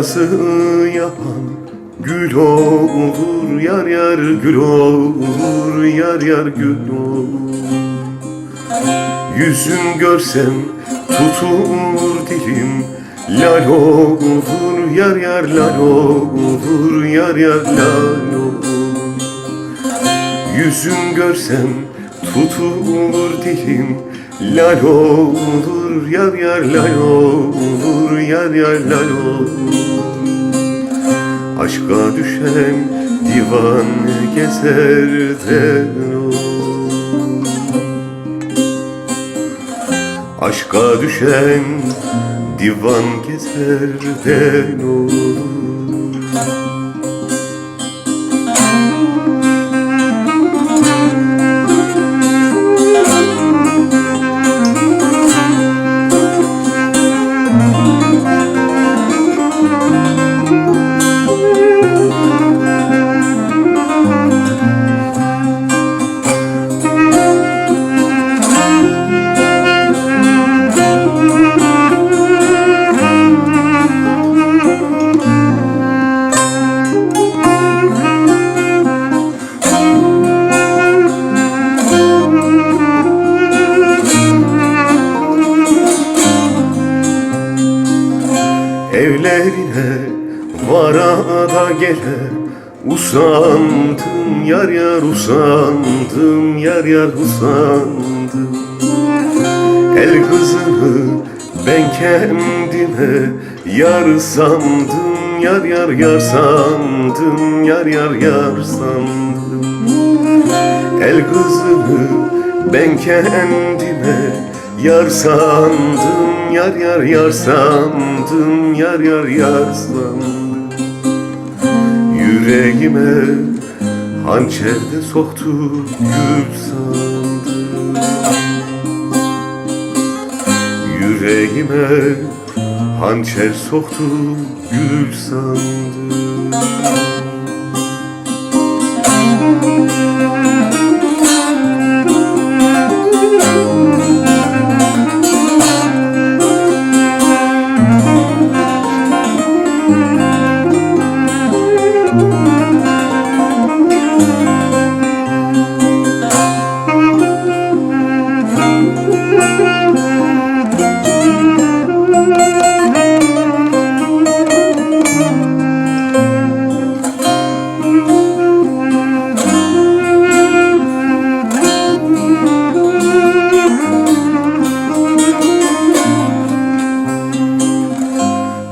Nazı yapan gül olur Yar yar gül olur Yar yar gül olur. Yüzün görsem tutulur dilim Lal olur yar yar lal olur Yar yar lal olur. Yüzün görsem tutulur dilim Lal olur yar yar lal olur Yar yar lal olur. Aşka düşen divan gezer de olur Aşka düşen divan gezerden olur Evlerine varada gele Usandım yar yar usandım Yar yar usandım. El kızını ben kendime yar sandım Yar yar yar sandım Yar yar yar sandım. El kızını ben kendime yar sandım Yar yar yar sandım Yar yar yar sandım. Yüreğime hançerde soktu gül sandım. Yüreğime hançer soktu gül sandım Thank you.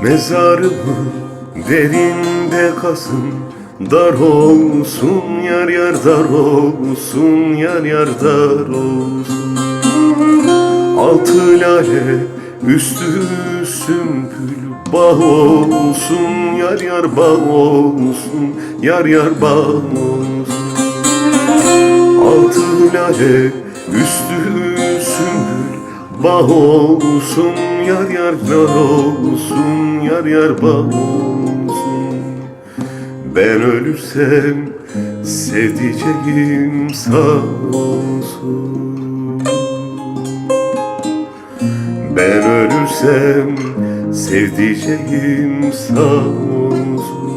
Mezarımı derinde kasın Dar olsun yar yar dar olsun Yar yar dar olsun. Altı lale üstü sümbül Bağ olsun yar yar bağ olsun Yar yar bağ olsun. Altı lale üstü sümbül Bağ olsun yar yar yar olsun Yar yar bağ olsun Ben ölürsem sevdiceğim sağ olsun. Ben ölürsem sevdiceğim sağ olsun